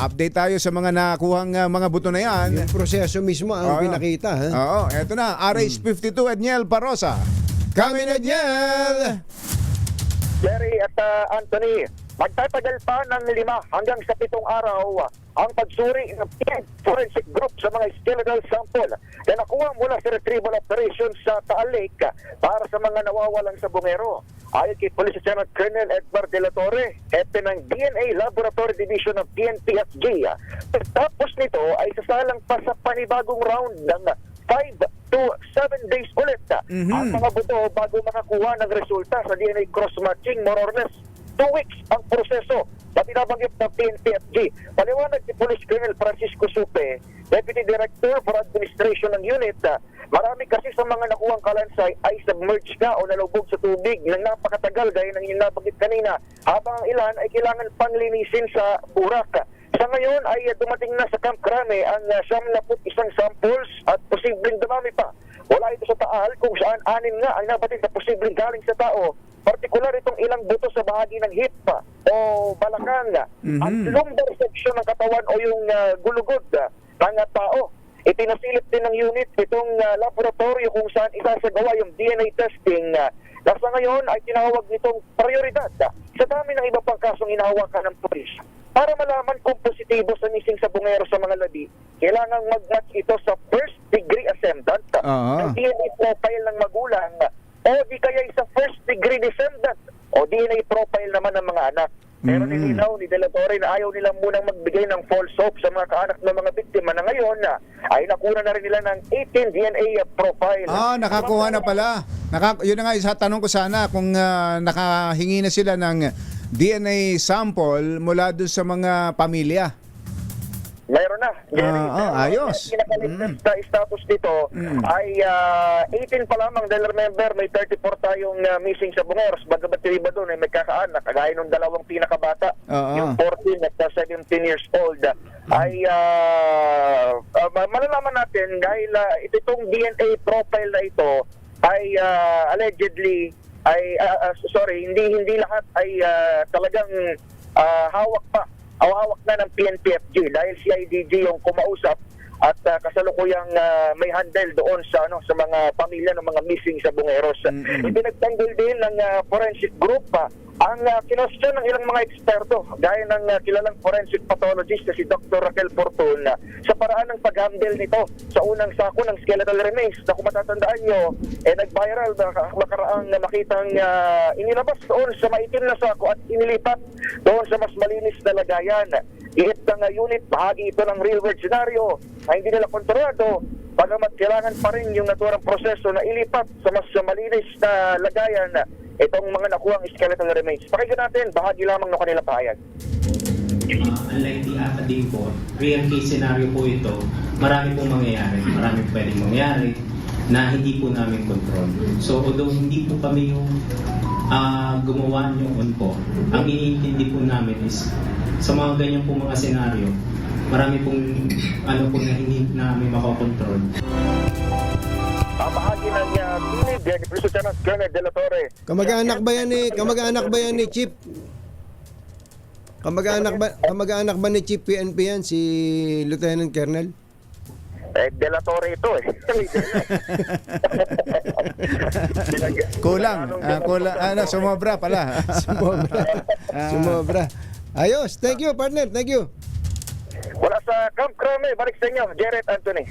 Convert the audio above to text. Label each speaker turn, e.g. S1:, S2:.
S1: update tayo sa mga nakuhang ah, mga buto na yan.
S2: Yung proseso mismo ang
S1: Oo.
S2: pinakita. Ha?
S1: Oo, eto na. RH52 Edniel Parosa. Kami na Edniel!
S3: Jerry at uh, Anthony, magtatagal pa ng lima hanggang sa pitong araw ang pagsuri ng PID forensic group sa mga skeletal sample na nakuha mula sa retrieval operations sa Taal Lake para sa mga nawawalang sabungero. Ayon kay Police Lieutenant Colonel Edward De La Torre, hepe ng DNA Laboratory Division of PNPSG. Tapos nito ay sasalang pa sa panibagong round ng 5 to 7 days ulit
S1: Mhm.
S3: ang mga buto bago makakuha ng resulta sa DNA cross-matching more or less two weeks ang proseso na binabanggit ng PNPFG. Paliwanag ni Police Colonel Francisco Supe, Deputy Director for Administration ng unit, ah, marami kasi sa mga nakuhang kalansay ay submerged na o nalubog sa tubig ng napakatagal gaya ng nabanggit kanina, habang ang ilan ay kailangan panglinisin sa burak. Sa ngayon ay dumating na sa Camp Crame ang uh, 71 samples at posibleng dumami pa. Wala ito sa Taal kung saan anin nga ang nabatid na posibleng galing sa tao. Partikular itong ilang buto sa bahagi ng hip pa o balakang.
S1: Mhm.
S3: Ang lumbar section ng katawan o yung uh, gulugod uh, ng uh, tao. Ipinasilip din ng unit itong uh, laboratorio kung saan isasagawa yung DNA testing uh, na sa ngayon ay tinawag nitong prioridad uh, sa dami ng iba pang kasong inahawakan ng pulis. Para malaman kung positibo sa missing sa bungero sa mga labi, kailangang mag-match ito sa first ng DNA profile ng magulang, o di kaya sa first degree descendant, o DNA profile naman ng mga anak. Pero
S1: Mhm.
S3: nilinaw ni De La Torre na ayaw nilang munang magbigay ng false hope sa mga kaanak ng mga biktima na ngayon na ay nakuna na rin nila ng 18 DNA profile.
S1: Ah, nakakuha na pala. Naka, yun na nga isa tanong ko sana kung ah, nakahingi na sila ng DNA sample mula doon sa mga pamilya.
S3: Meron na. Jerry.
S1: Ah, ah, ayos.
S3: Ang pinakaligtas na status dito
S1: Mm.
S3: ay ah, 18 pa lamang dahil remember may 34 tayong ah, missing sa Bungeros. Bagamat yung iba doon ay may kakaanak. Kagaya ng dalawang pinakabata.
S1: Oo.
S3: Yung 14 at ah, 17 years old. Ay ah, ah, ma- malalaman natin dahil ah, ito itong DNA profile na ito ay ah, allegedly ay ah, ah, sorry hindi hindi lahat ay ah, talagang ah, hawak pa o hawak na ng PNPFG dahil CIDG yung kumausap at uh, kasalukuyang ah, may handle doon sa ano sa mga pamilya ng mga missing sa Bungeros.
S1: Mm-mm.
S3: Ipinagtanggol din ng ah, forensic group pa ang uh, kinostyon ng ilang mga eksperto gaya ng ah, kilalang forensic pathologist na si Dr. Raquel Fortun ah, sa paraan ng pag-handle nito sa unang sako ng skeletal remains na kung matatandaan nyo, eh nag-viral na makaraang na makitang ah, inilabas doon sa maitim na sako at inilipat doon sa mas malinis na lagayan. Ihit ng ah, unit, bahagi ito ng real world scenario na hindi nila kontrolado Bagamat kailangan pa rin yung naturang proseso na ilipat sa mas malinis na lagayan itong mga nakuhang skeletal remains. Pakinggan natin, bahagi lamang ng kanilang pahayag.
S4: Uh, unlike the academic po, real case scenario po ito, marami pong mangyayari. Marami pwedeng mangyayari na hindi po namin control. So although hindi po kami yung ah, gumawa yung po, ang iniintindi po namin is sa mga ganyan po mga senaryo, marami pong ano po na hindi namin makokontrol.
S3: Ang bahagi ng uh, Police Lieutenant Colonel De La Torre.
S2: Kamag-anak ba yan ni kamag-anak ba yan ni Chief? Kamag-anak ba kamag-anak ba ni Chief PNP yan si Lieutenant Colonel?
S3: Eh, De La Torre ito eh.
S1: Kulang. Ah, kulang. Ano, sumobra pala.
S2: Sumobra.
S1: Ah.
S2: Sumobra. Ayos. Thank you, partner. Thank you.
S3: Wala sa Camp Crame, balik sa inyo, Jared Anthony.